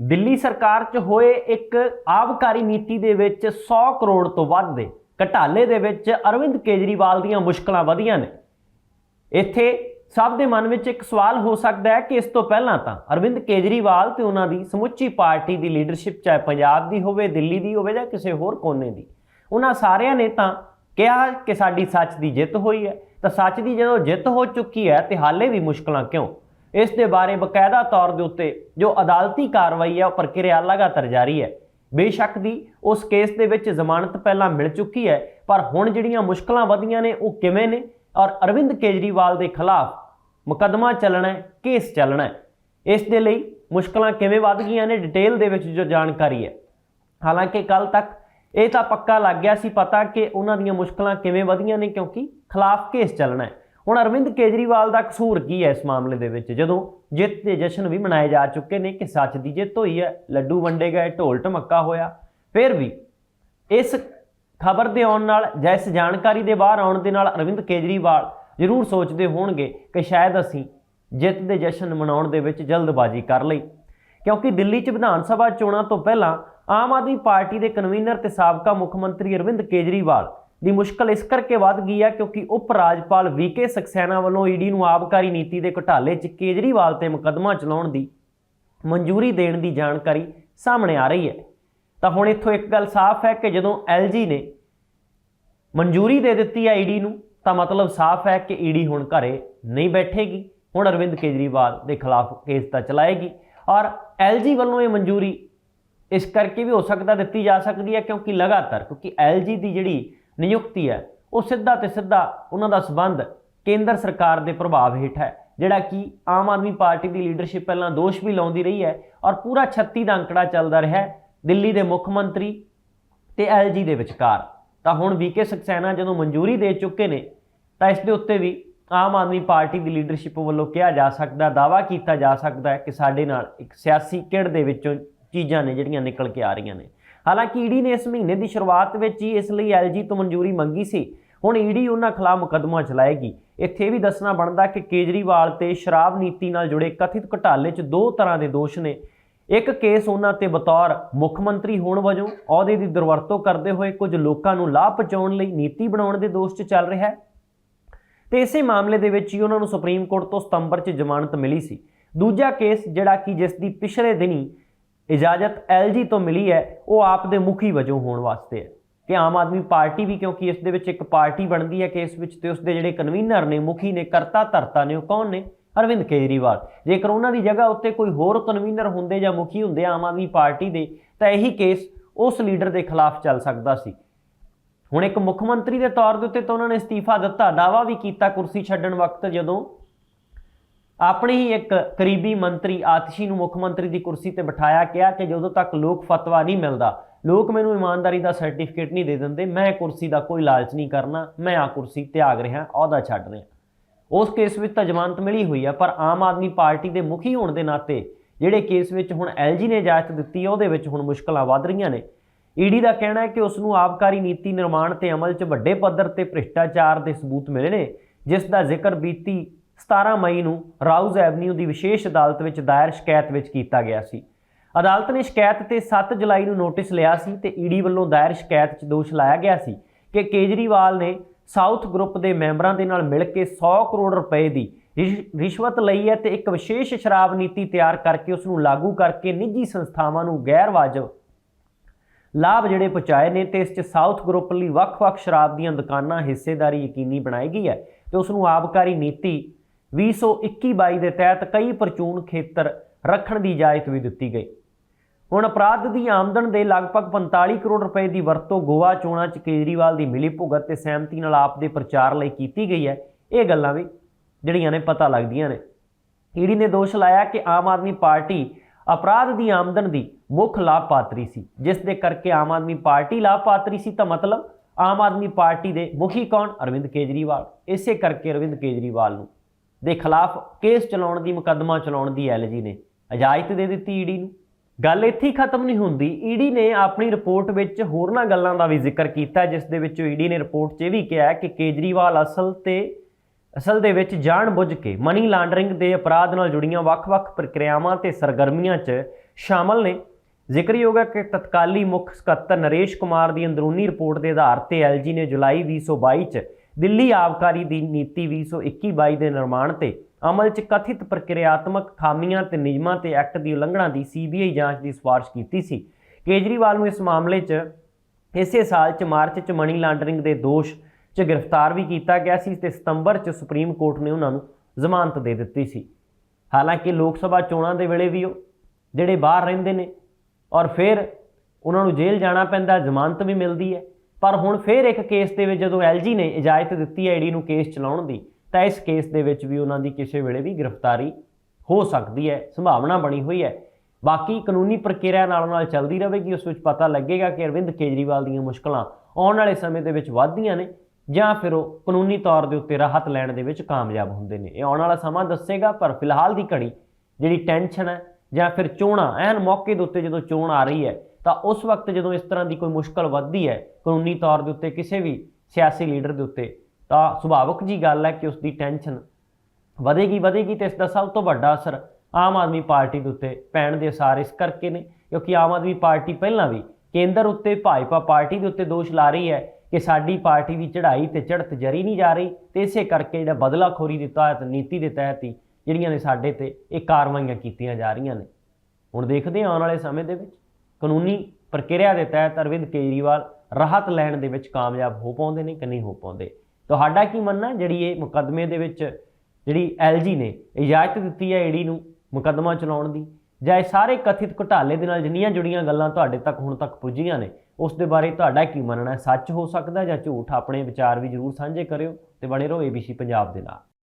ਦਿੱਲੀ ਸਰਕਾਰ 'ਚ ਹੋਏ ਇੱਕ ਆਬਕਾਰੀ ਨੀਤੀ ਦੇ ਵਿੱਚ 100 ਕਰੋੜ ਤੋਂ ਵੱਧ ਦੇ ਘਟਾਲੇ ਦੇ ਵਿੱਚ ਅਰਵਿੰਦ ਕੇਜਰੀਵਾਲ ਦੀਆਂ ਮੁਸ਼ਕਲਾਂ ਵਧੀਆਂ ਨੇ। ਇੱਥੇ ਸਭ ਦੇ ਮਨ ਵਿੱਚ ਇੱਕ ਸਵਾਲ ਹੋ ਸਕਦਾ ਹੈ ਕਿ ਇਸ ਤੋਂ ਪਹਿਲਾਂ ਤਾਂ ਅਰਵਿੰਦ ਕੇਜਰੀਵਾਲ ਤੇ ਉਹਨਾਂ ਦੀ ਸਮੁੱਚੀ ਪਾਰਟੀ ਦੀ ਲੀਡਰਸ਼ਿਪ ਚਾਹੇ ਪੰਜਾਬ ਦੀ ਹੋਵੇ, ਦਿੱਲੀ ਦੀ ਹੋਵੇ ਜਾਂ ਕਿਸੇ ਹੋਰ ਕੋਨੇ ਦੀ, ਉਹਨਾਂ ਸਾਰਿਆਂ ਨੇ ਤਾਂ ਕਿਹਾ ਕਿ ਸਾਡੀ ਸੱਚ ਦੀ ਜਿੱਤ ਹੋਈ ਹੈ। ਤਾਂ ਸੱਚ ਦੀ ਜਦੋਂ ਜਿੱਤ ਹੋ ਚੁੱਕੀ ਹੈ ਤੇ ਹਾਲੇ ਵੀ ਮੁਸ਼ਕਲਾਂ ਕਿਉਂ? ਇਸ ਦੇ ਬਾਰੇ ਬਕਾਇਦਾ ਤੌਰ ਦੇ ਉੱਤੇ ਜੋ ਅਦਾਲਤੀ ਕਾਰਵਾਈ ਹੈ, ਉਹ ਪ੍ਰਕਿਰਿਆ ਲਗਾਤਾਰ ਜਾਰੀ ਹੈ। ਬੇਸ਼ੱਕ ਦੀ ਉਸ ਕੇਸ ਦੇ ਵਿੱਚ ਜ਼ਮਾਨਤ ਪਹਿਲਾਂ ਮਿਲ ਚੁੱਕੀ ਹੈ, ਪਰ ਹੁਣ ਜਿਹੜੀਆਂ ਮੁਸ਼ਕਲਾਂ ਵਧੀਆਂ ਨੇ, ਉਹ ਕਿਵੇਂ ਨੇ? ਔਰ ਅਰਵਿੰਦ ਕੇਜਰੀਵਾਲ ਦੇ ਖਿਲਾਫ ਮੁਕੱਦਮਾ ਚੱਲਣਾ ਹੈ, ਕੇਸ ਚੱਲਣਾ ਹੈ। ਇਸ ਦੇ ਲਈ ਮੁਸ਼ਕਲਾਂ ਕਿਵੇਂ ਵੱਧ ਗਈਆਂ ਨੇ, ਡਿਟੇਲ ਦੇ ਵਿੱਚ ਜੋ ਜਾਣਕਾਰੀ ਹੈ। ਹਾਲਾਂਕਿ ਕੱਲ ਤੱਕ ਇਹ ਤਾਂ ਪੱਕਾ ਲੱਗ ਗਿਆ ਸੀ ਪਤਾ ਕਿ ਉਹਨਾਂ ਦੀਆਂ ਮੁਸ਼ਕਲਾਂ ਕਿਵੇਂ ਵਧੀਆਂ ਨੇ, ਕਿਉਂਕਿ ਖਿਲਾਫ ਕੇਸ ਚੱਲਣਾ ਹੈ। ਹੁਣ ਅਰਵਿੰਦ ਕੇਜਰੀਵਾਲ ਦਾ ਕਸੂਰ ਕੀ ਹੈ ਇਸ ਮਾਮਲੇ ਦੇ ਵਿੱਚ? ਜਦੋਂ ਜਿੱਤ ਦੇ ਜਸ਼ਨ ਵੀ ਮਨਾਏ ਜਾ ਚੁੱਕੇ ਨੇ ਕਿ ਸੱਚ ਦੀ ਜਿੱਤ ਹੋਈ ਹੈ, ਲੱਡੂ ਵੰਡੇ ਗਏ, ਢੋਲ ਢਮੱਕਾ ਹੋਇਆ, ਫਿਰ ਵੀ ਇਸ ਖਬਰ ਦੇ ਆਉਣ ਨਾਲ ਜਾਂ ਇਸ ਜਾਣਕਾਰੀ ਦੇ ਬਾਹਰ ਆਉਣ ਦੇ ਨਾਲ ਅਰਵਿੰਦ ਕੇਜਰੀਵਾਲ ਜ਼ਰੂਰ ਸੋਚਦੇ ਹੋਣਗੇ ਕਿ ਸ਼ਾਇਦ ਅਸੀਂ ਜਿੱਤ ਦੇ ਜਸ਼ਨ ਮਨਾਉਣ ਦੇ ਵਿੱਚ ਜਲਦਬਾਜ਼ੀ ਕਰ ਲਈ। ਕਿਉਂਕਿ ਦਿੱਲੀ 'ਚ ਵਿਧਾਨ ਸਭਾ ਚੋਣਾਂ ਤੋਂ ਪਹਿਲਾਂ ਆਮ ਆਦਮੀ ਪਾਰਟੀ ਦੇ ਕਨਵੀਨਰ ਤੇ ਸਾਬਕਾ ਮੁੱਖ ਮੰਤਰੀ ਅਰਵਿੰਦ ਕੇਜਰੀਵਾਲ ਦੀ ਮੁਸ਼ਕਲ ਇਸ ਕਰਕੇ ਵੱਧ ਗਈ ਹੈ ਕਿਉਂਕਿ ਉਪ ਰਾਜਪਾਲ ਵੀਕੇ ਸਕਸੈਨਾ ਵੱਲੋਂ ਈਡੀ ਨੂੰ ਆਬਕਾਰੀ ਨੀਤੀ ਦੇ ਘੁਟਾਲੇ 'ਚ ਕੇਜਰੀਵਾਲ ਤੇ ਮੁਕੱਦਮਾ ਚਲਾਉਣ ਦੀ ਮਨਜ਼ੂਰੀ ਦੇਣ ਦੀ ਜਾਣਕਾਰੀ ਸਾਹਮਣੇ ਆ ਰਹੀ ਹੈ। ਤਾਂ ਹੁਣ ਇੱਥੋਂ ਇੱਕ ਗੱਲ ਸਾਫ਼ ਹੈ ਕਿ ਜਦੋਂ ਐਲਜੀ ਨੇ ਮਨਜ਼ੂਰੀ ਦੇ ਦਿੱਤੀ ਹੈ ਈਡੀ ਨੂੰ, ਤਾਂ ਮਤਲਬ ਸਾਫ਼ ਹੈ ਕਿ ਈਡੀ ਹੁਣ ਘਰੇ ਨਹੀਂ ਬੈਠੇਗੀ। ਹੁਣ ਅਰਵਿੰਦ ਕੇਜਰੀਵਾਲ ਦੇ ਖਿਲਾਫ ਕੇਸ ਤਾਂ ਚਲਾਏਗੀ। ਔਰ ਐਲਜੀ ਵੱਲੋਂ ਇਹ ਮਨਜ਼ੂਰੀ ਇਸ ਕਰਕੇ ਵੀ ਹੋ ਸਕਦਾ ਦਿੱਤੀ ਜਾ ਸਕਦੀ ਹੈ ਕਿਉਂਕਿ ਲਗਾਤਾਰ, ਕਿਉਂਕਿ ਐਲਜੀ ਦੀ ਜਿਹੜੀ ਨਿਯੁਕਤੀ ਹੈ। ਉਹ ਸਿੱਧਾ ਤੇ ਸਿੱਧਾ ਉਹਨਾਂ ਦਾ ਸਬੰਧ ਕੇਂਦਰ ਸਰਕਾਰ ਦੇ ਪ੍ਰਭਾਵ ਹੇਠ ਹੈ, ਜਿਹੜਾ ਕਿ ਆਮ ਆਦਮੀ ਪਾਰਟੀ ਦੀ ਲੀਡਰਸ਼ਿਪ ਪਹਿਲਾਂ ਦੋਸ਼ ਵੀ ਲਾਉਂਦੀ ਰਹੀ ਹੈ ਔਰ ਪੂਰਾ 36 ਦਾ ਅੰਕੜਾ ਚੱਲਦਾ ਰਿਹਾ ਦਿੱਲੀ ਦੇ ਮੁੱਖ ਮੰਤਰੀ ਤੇ ਐਲਜੀ ਦੇ ਵਿਚਕਾਰ। ਤਾਂ ਹੁਣ ਵੀਕੇ ਸਕਸੈਨਾ ਜਦੋਂ ਮਨਜ਼ੂਰੀ ਦੇ ਚੁੱਕੇ ਨੇ, ਤਾਂ ਇਸ ਦੇ ਉੱਤੇ ਵੀ ਆਮ ਆਦਮੀ ਪਾਰਟੀ ਦੀ ਲੀਡਰਸ਼ਿਪ ਵੱਲੋਂ ਕਿਹਾ ਜਾ ਸਕਦਾ ਦਾਵਾ ਕੀਤਾ ਜਾ ਸਕਦਾ ਹੈ ਕਿ ਸਾਡੇ ਨਾਲ ਇੱਕ ਸਿਆਸੀ ਕਿੜ ਦੇ ਵਿੱਚੋਂ ਚੀਜ਼ਾਂ ਨੇ ਜਿਹੜੀਆਂ ਨਿਕਲ ਕੇ ਆ ਰਹੀਆਂ ਨੇ। ਹਾਲਾਂਕਿ ਈਡੀ ਨੇ ਇਸ ਮਹੀਨੇ ਦੀ ਸ਼ੁਰੂਆਤ ਵਿੱਚ ਹੀ ਇਸ ਲਈ ਐਲਜੀ ਤੋਂ ਮਨਜ਼ੂਰੀ ਮੰਗੀ ਸੀ। ਹੁਣ ਈਡੀ ਉਹਨਾਂ ਖਿਲਾਫ ਮੁਕੱਦਮਾ ਚਲਾਏਗੀ। ਇੱਥੇ ਵੀ ਦੱਸਣਾ ਬਣਦਾ ਕਿ ਕੇਜਰੀਵਾਲ ਤੇ ਸ਼ਰਾਬ ਨੀਤੀ ਨਾਲ ਜੁੜੇ ਕਥਿਤ ਘੁਟਾਲੇ 'ਚ ਦੋ ਤਰ੍ਹਾਂ ਦੇ ਦੋਸ਼ ਨੇ। ਇੱਕ ਕੇਸ ਉਹਨਾਂ ਤੇ ਬਤੌਰ ਮੁੱਖ ਮੰਤਰੀ ਹੋਣ ਵਜੋਂ, ਅਹੁਦੇ ਦੀ ਦੁਰਵਰਤੋਂ ਕਰਦੇ ਹੋਏ ਕੁਝ ਲੋਕਾਂ ਨੂੰ ਲਾਭ ਪਹੁੰਚਾਉਣ ਲਈ ਨੀਤੀ ਬਣਾਉਣ ਦੇ ਦੋਸ਼ 'ਚ ਚੱਲ ਰਿਹਾ ਹੈ। ਤੇ ਇਸੇ ਮਾਮਲੇ ਦੇ ਵਿੱਚ ਹੀ ਉਹਨਾਂ ਨੂੰ ਸੁਪਰੀਮ ਕੋਰਟ ਤੋਂ ਸਤੰਬਰ 'ਚ ਜ਼ਮਾਨਤ ਮਿਲੀ ਸੀ। ਦੂਜਾ ਕੇਸ ਜਿਹੜਾ ਕਿ ਜਿਸ ਦੀ ਪਿਛਲੇ ਦਿਨੀ ਇਜਾਜ਼ਤ ਐਲਜੀ ਤੋਂ ਮਿਲੀ ਹੈ, ਉਹ ਆਪ ਦੇ ਮੁਖੀ ਵਜੋਂ ਹੋਣ ਵਾਸਤੇ ਹੈ। ਕਿ ਆਮ ਆਦਮੀ ਪਾਰਟੀ ਵੀ ਕਿਉਂਕਿ ਇਸ ਦੇ ਵਿੱਚ ਇੱਕ ਪਾਰਟੀ ਬਣਦੀ ਹੈ ਕੇਸ ਵਿੱਚ ਤੇ ਉਸ ਦੇ ਜਿਹੜੇ ਕਨਵੀਨਰ ਨੇ, ਮੁਖੀ ਨੇ, ਕਰਤਾ ਧਰਤਾ ਨੇ, ਉਹ ਕੌਣ ਨੇ? ਅਰਵਿੰਦ ਕੇਜਰੀਵਾਲ। ਜੇਕਰ ਉਹਨਾਂ ਦੀ ਜਗ੍ਹਾ ਉੱਤੇ ਕੋਈ ਹੋਰ ਕਨਵੀਨਰ ਹੁੰਦੇ ਜਾਂ ਮੁਖੀ ਹੁੰਦੇ ਆਮ ਆਦਮੀ ਪਾਰਟੀ ਦੇ, ਤਾਂ ਇਹੀ ਕੇਸ ਉਸ ਲੀਡਰ ਦੇ ਖਿਲਾਫ ਚੱਲ ਸਕਦਾ ਸੀ। ਹੁਣ ਇੱਕ ਮੁੱਖ ਮੰਤਰੀ ਦੇ ਤੌਰ ਦੇ ਉੱਤੇ ਤਾਂ ਉਹਨਾਂ ਨੇ ਅਸਤੀਫਾ ਦਿੱਤਾ ਦਾਵਾ ਵੀ ਕੀਤਾ ਕੁਰਸੀ ਛੱਡਣ ਵਕਤ ਜਦੋਂ ਆਪਣੇ ਹੀ ਇੱਕ ਕਰੀਬੀ ਮੰਤਰੀ, ਆਤਸ਼ੀ ਨੂੰ ਮੁੱਖ ਮੰਤਰੀ ਦੀ ਕੁਰਸੀ ਤੇ ਬਿਠਾਇਆ ਕਿਹਾ ਕਿ ਜਦੋਂ ਤੱਕ ਲੋਕ ਫਤਵਾ ਨਹੀਂ ਮਿਲਦਾ, ਲੋਕ ਮੈਨੂੰ ਇਮਾਨਦਾਰੀ ਦਾ ਸਰਟੀਫਿਕੇਟ ਨਹੀਂ ਦੇ ਦਿੰਦੇ, ਮੈਂ ਕੁਰਸੀ ਦਾ ਕੋਈ ਲਾਲਚ ਨਹੀਂ ਕਰਨਾ, ਮੈਂ ਆ ਕੁਰਸੀ ਤਿਆਗ ਰਿਹਾ, ਅਹੁਦਾ ਛੱਡ ਰਿਹਾ। ਉਸ ਕੇਸ ਵਿੱਚ ਤਾਂ ਜ਼ਮਾਨਤ ਮਿਲੀ ਹੋਈ ਹੈ ਪਰ ਆਮ ਆਦਮੀ ਪਾਰਟੀ ਦੇ ਮੁਖੀ ਹੋਣ ਦੇ ਨਾਤੇ ਜਿਹੜੇ ਕੇਸ ਵਿੱਚ ਹੁਣ ਐਲਜੀ ਨੇ ਇਜਾਜ਼ਤ ਦਿੱਤੀ ਹੈ ਉਹਦੇ ਵਿੱਚ ਹੁਣ ਮੁਸ਼ਕਲਾਂ ਵੱਧ ਰਹੀਆਂ ਨੇ। ਈਡੀ ਦਾ ਕਹਿਣਾ ਹੈ ਕਿ ਉਸ ਨੂੰ ਆਬਕਾਰੀ ਨੀਤੀ ਨਿਰਮਾਣ ਤੇ ਅਮਲ 'ਚ ਵੱਡੇ ਪੱਧਰ ਤੇ ਭ੍ਰਿਸ਼ਟਾਚਾਰ ਦੇ ਸਬੂਤ ਮਿਲੇ ਨੇ, ਜਿਸ ਦਾ ਜ਼ਿਕਰ ਬੀਤੀ 17 ਮਈ ਨੂੰ ਰਾਊਜ਼ ਐਵਨਿਊ ਦੀ ਵਿਸ਼ੇਸ਼ ਅਦਾਲਤ ਵਿੱਚ ਦਾਇਰ ਸ਼ਿਕਾਇਤ ਵਿੱਚ ਕੀਤਾ ਗਿਆ ਸੀ। ਅਦਾਲਤ ਨੇ ਸ਼ਿਕਾਇਤ ਤੇ 7 ਜੁਲਾਈ ਨੂੰ ਨੋਟਿਸ ਲਿਆ ਸੀ ਤੇ ਈਡੀ ਵੱਲੋਂ ਦਾਇਰ ਸ਼ਿਕਾਇਤ 'ਚ ਦੋਸ਼ ਲਾਇਆ ਗਿਆ ਸੀ ਕਿ ਕੇਜਰੀਵਾਲ ਨੇ ਸਾਊਥ ਗਰੁੱਪ ਦੇ ਮੈਂਬਰਾਂ ਦੇ ਨਾਲ ਮਿਲ ਕੇ 100 ਕਰੋੜ ਰੁਪਏ ਦੀ ਰਿਸ਼- ਰਿਸ਼ਵਤ ਲਈ ਹੈ ਤੇ ਇੱਕ ਵਿਸ਼ੇਸ਼ ਸ਼ਰਾਬ ਨੀਤੀ ਤਿਆਰ ਕਰਕੇ ਉਸ ਨੂੰ ਲਾਗੂ ਕਰਕੇ ਨਿੱਜੀ ਸੰਸਥਾਵਾਂ ਨੂੰ ਗੈਰ ਵਾਜਬ ਲਾਭ ਜਿਹੜੇ ਪਹੁੰਚਾਏ ਨੇ ਤੇ ਇਸ 'ਚ ਸਾਊਥ ਗਰੁੱਪ ਲਈ ਵੱਖ-ਵੱਖ ਸ਼ਰਾਬ ਦੀਆਂ ਦੁਕਾਨਾਂ ਹਿੱਸੇਦਾਰੀ ਯਕੀਨੀ ਬਣਾਈ ਗਈ ਹੈ ਤੇ ਉਸ ਨੂੰ ਆਬਕਾਰੀ ਨੀਤੀ 2021-22 ਦੇ ਤਹਿਤ ਕਈ ਪ੍ਰਚੂਨ ਖੇਤਰ ਰੱਖਣ ਦੀ ਇਜਾਜ਼ਤ ਵੀ ਦਿੱਤੀ ਗਈ। ਹੁਣ ਅਪਰਾਧ ਦੀ ਆਮਦਨ ਦੇ ਲਗਭਗ 45 ਕਰੋੜ ਰੁਪਏ ਦੀ ਵਰਤੋਂ ਗੋਆ, ਚੋਣਾਂ 'ਚ ਕੇਜਰੀਵਾਲ ਦੀ ਮਿਲੀ ਭੁਗਤ ਤੇ ਸਹਿਮਤੀ ਨਾਲ ਆਪ ਦੇ ਪ੍ਰਚਾਰ ਲਈ ਕੀਤੀ ਗਈ ਹੈ। ਇਹ ਗੱਲਾਂ ਵੀ ਜਿਹੜੀਆਂ ਨੇ ਪਤਾ ਲੱਗਦੀਆਂ ਨੇ। ਈਡੀ ਨੇ ਦੋਸ਼ ਲਾਇਆ ਕਿ ਆਮ ਆਦਮੀ ਪਾਰਟੀ ਅਪਰਾਧ ਦੀ ਆਮਦਨ ਦੀ ਮੁੱਖ ਲਾਭਪਾਤਰੀ ਸੀ। ਜਿਸ ਦੇ ਕਰਕੇ ਆਮ ਆਦਮੀ ਪਾਰਟੀ ਲਾਭਪਾਤਰੀ ਸੀ ਤਾਂ ਮਤਲਬ ਆਮ ਆਦਮੀ ਪਾਰਟੀ ਦੇ ਮੁਖੀ ਕੌਣ? ਅਰਵਿੰਦ ਕੇਜਰੀਵਾਲ। ਇਸੇ ਕਰਕੇ ਅਰਵਿੰਦ ਕੇਜਰੀਵਾਲ ਨੂੰ ਦੇ ਖਿਲਾਫ ਕੇਸ ਚਲਾਉਣ ਦੀ, ਮੁਕੱਦਮਾ ਚਲਾਉਣ ਦੀ ਐਲਜੀ ਨੇ ਇਜਾਜ਼ਤ ਦੇ ਦਿੱਤੀ ਈਡੀ ਨੂੰ। ਗੱਲ ਇੱਥੇ ਖਤਮ ਨਹੀਂ ਹੁੰਦੀ। ਈਡੀ ਨੇ ਆਪਣੀ ਰਿਪੋਰਟ ਵਿੱਚ ਹੋਰਨਾਂ ਗੱਲਾਂ ਦਾ ਵੀ ਜ਼ਿਕਰ ਕੀਤਾ, ਜਿਸ ਦੇ ਵਿੱਚ ਈਡੀ ਨੇ ਰਿਪੋਰਟ 'ਚ ਇਹ ਵੀ ਕਿਹਾ ਕਿ ਕੇਜਰੀਵਾਲ ਅਸਲ ਤੇ, ਅਸਲ ਦੇ ਵਿੱਚ ਜਾਣਬੁੱਝ ਕੇ ਮਨੀ ਲਾਂਡਰਿੰਗ ਦੇ ਅਪਰਾਧ ਨਾਲ ਜੁੜੀਆਂ ਵੱਖ-ਵੱਖ ਪ੍ਰਕਿਰਿਆਵਾਂ ਤੇ ਸਰਗਰਮੀਆਂ 'ਚ ਸ਼ਾਮਲ ਨੇ। ਜ਼ਿਕਰਯੋਗ ਹੈ ਕਿ ਤਤਕਾਲੀ ਮੁੱਖ ਸਕੱਤਰ ਨਰੇਸ਼ ਕੁਮਾਰ ਦੀ ਅੰਦਰੂਨੀ ਰਿਪੋਰਟ ਦੇ ਆਧਾਰ ਤੇ ਐਲਜੀ ਨੇ ਜੁਲਾਈ 2022 ਚ ਦਿੱਲੀ ਆਬਕਾਰੀ ਦੀ ਨੀਤੀ 2021-22 ਦੇ ਨਿਰਮਾਣ ਤੇ ਅਮਲ 'ਚ ਕਥਿਤ ਪ੍ਰਕਿਰਿਆਤਮਕ ਖਾਮੀਆਂ ਤੇ ਨਿਯਮਾਂ ਤੇ ਐਕਟ ਦੀ ਉਲੰਘਣਾ ਦੀ ਸੀਬੀਆਈ ਜਾਂਚ ਦੀ ਸਿਫਾਰਿਸ਼ ਕੀਤੀ ਸੀ। ਕੇਜਰੀਵਾਲ ਨੂੰ ਇਸ ਮਾਮਲੇ 'ਚ ਇਸੇ ਸਾਲ 'ਚ ਮਾਰਚ 'ਚ ਮਨੀ ਲਾਂਡਰਿੰਗ ਦੇ ਦੋਸ਼ 'ਚ ਗ੍ਰਿਫਤਾਰ ਵੀ ਕੀਤਾ ਗਿਆ ਸੀ ਤੇ ਸਤੰਬਰ 'ਚ ਸੁਪਰੀਮ ਕੋਰਟ ਨੇ ਉਹਨਾਂ ਨੂੰ ਜ਼ਮਾਨਤ ਦੇ ਦਿੱਤੀ ਸੀ। ਹਾਲਾਂਕਿ ਲੋਕ ਸਭਾ ਚੋਣਾਂ ਦੇ ਵੇਲੇ ਵੀ ਉਹ ਜਿਹੜੇ ਬਾਹਰ ਰਹਿੰਦੇ ਨੇ ਔਰ ਫਿਰ ਉਹਨਾਂ ਨੂੰ ਜੇਲ੍ਹ ਜਾਣਾ ਪੈਂਦਾ, ਜ਼ਮਾਨਤ ਵੀ ਮਿਲਦੀ ਹੈ। ਪਰ ਹੁਣ ਫਿਰ ਇੱਕ ਕੇਸ ਦੇ ਵਿੱਚ ਜਦੋਂ ਐਲਜੀ ਨੇ ਇਜਾਜ਼ਤ ਦਿੱਤੀ ਹੈ ਈਡੀ ਨੂੰ ਕੇਸ ਚਲਾਉਣ ਦੀ, ਤਾਂ ਇਸ ਕੇਸ ਦੇ ਵਿੱਚ ਵੀ ਉਹਨਾਂ ਦੀ ਕਿਸੇ ਵੇਲੇ ਵੀ ਗ੍ਰਿਫਤਾਰੀ ਹੋ ਸਕਦੀ ਹੈ, ਸੰਭਾਵਨਾ ਬਣੀ ਹੋਈ ਹੈ। ਬਾਕੀ ਕਾਨੂੰਨੀ ਪ੍ਰਕਿਰਿਆ ਨਾਲ ਨਾਲ ਚੱਲਦੀ ਰਹੇਗੀ, ਉਸ ਵਿੱਚ ਪਤਾ ਲੱਗੇਗਾ ਕਿ ਅਰਵਿੰਦ ਕੇਜਰੀਵਾਲ ਦੀਆਂ ਮੁਸ਼ਕਲਾਂ ਆਉਣ ਵਾਲੇ ਸਮੇਂ ਦੇ ਵਿੱਚ ਵੱਧਦੀਆਂ ਨੇ ਜਾਂ ਫਿਰ ਉਹ ਕਾਨੂੰਨੀ ਤੌਰ ਦੇ ਉੱਤੇ ਰਾਹਤ ਲੈਣ ਦੇ ਵਿੱਚ ਕਾਮਯਾਬ ਹੁੰਦੇ ਨੇ। ਇਹ ਆਉਣ ਵਾਲਾ ਸਮਾਂ ਦੱਸੇਗਾ, ਪਰ ਫਿਲਹਾਲ ਦੀ ਘੜੀ ਜਿਹੜੀ ਟੈਨਸ਼ਨ ਹੈ ਜਾਂ ਫਿਰ ਚੋਣਾਂ, ਐਨ ਮੌਕੇ ਦੇ ਉੱਤੇ ਜਦੋਂ ਚੋਣ ਆ ਰਹੀ ਹੈ ਤਾਂ ਉਸ ਵਕਤ ਜਦੋਂ ਇਸ ਤਰ੍ਹਾਂ ਦੀ ਕੋਈ ਮੁਸ਼ਕਲ ਵੱਧਦੀ ਹੈ, ਕਾਨੂੰਨੀ ਤੌਰ ਦੇ ਉੱਤੇ ਕਿਸੇ ਵੀ ਸਿਆਸੀ ਲੀਡਰ ਦੇ ਉੱਤੇ, ਤਾਂ ਸੁਭਾਵਕ ਜੀ ਗੱਲ ਹੈ ਕਿ ਉਸ ਦੀ ਟੈਨਸ਼ਨ ਵਧੇਗੀ ਵਧੇਗੀ ਤੇ ਇਸ ਦਾ ਸਭ ਤੋਂ ਵੱਡਾ ਅਸਰ ਆਮ ਆਦਮੀ ਪਾਰਟੀ ਦੇ ਉੱਤੇ ਪੈਣ ਦੇ ਅਸਾਰ ਇਸ ਕਰਕੇ ਨੇ, ਕਿਉਂਕਿ ਆਮ ਆਦਮੀ ਪਾਰਟੀ ਪਹਿਲਾਂ ਵੀ ਕੇਂਦਰ ਉੱਤੇ ਭਾਜਪਾ ਪਾਰਟੀ ਦੇ ਉੱਤੇ ਦੋਸ਼ ਲਾ ਰਹੀ ਹੈ ਕਿ ਸਾਡੀ ਪਾਰਟੀ ਦੀ ਚੜ੍ਹਾਈ ਤੇ ਚੜ੍ਹਤ ਜਰੀ ਨਹੀਂ ਜਾ ਰਹੀ ਤੇ ਇਸੇ ਕਰਕੇ ਜਿਹੜਾ ਬਦਲਾਖੋਰੀ ਦੀ ਤਹਿਤ, ਨੀਤੀ ਦੇ ਤਹਿਤ ਹੀ ਜਿਹੜੀਆਂ ਨੇ ਸਾਡੇ ਤੇ ਇਹ ਕਾਰਵਾਈਆਂ ਕੀਤੀਆਂ ਜਾ ਰਹੀਆਂ ਨੇ। ਹੁਣ ਦੇਖਦੇ ਹਾਂ ਆਉਣ ਵਾਲੇ ਸਮੇਂ ਦੇ ਵਿੱਚ। ਕਾਨੂੰਨੀ ਪ੍ਰਕਿਰਿਆ ਦੇ ਤਹਿਤ ਅਰਵਿੰਦ ਕੇਜਰੀਵਾਲ ਰਾਹਤ ਲੈਣ ਦੇ ਵਿੱਚ ਕਾਮਯਾਬ ਹੋ ਪਾਉਂਦੇ ਨੇ ਕਿ ਨਹੀਂ ਹੋ ਪਾਉਂਦੇ? ਤੁਹਾਡਾ ਕੀ ਮੰਨਣਾ ਜਿਹੜੀ ਇਹ ਮੁਕੱਦਮੇ ਦੇ ਵਿੱਚ ਜਿਹੜੀ ਐਲਜੀ ਨੇ ਇਜਾਜ਼ਤ ਦਿੱਤੀ ਹੈ ਈਡੀ ਨੂੰ ਮੁਕੱਦਮਾ ਚਲਾਉਣ ਦੀ? ਜਾਂ ਇਹ ਸਾਰੇ ਕਥਿਤ ਘੁਟਾਲੇ ਦੇ ਨਾਲ ਜਿੰਨੀਆਂ ਜੁੜੀਆਂ ਗੱਲਾਂ ਤੁਹਾਡੇ ਤੱਕ ਹੁਣ ਤੱਕ ਪੁੱਜੀਆਂ ਨੇ, ਉਸ ਦੇ ਬਾਰੇ ਤੁਹਾਡਾ ਕੀ ਮੰਨਣਾ? ਹੈ ਸੱਚ ਹੋ ਸਕਦਾ ਜਾਂ ਝੂਠ? ਆਪਣੇ ਵਿਚਾਰ ਵੀ ਜਰੂਰ ਸਾਂਝੇ ਕਰਿਓ ਤੇ ਬਣੇ ਰਹੋ ABC ਪੰਜਾਬ ਦੇ ਨਾਲ।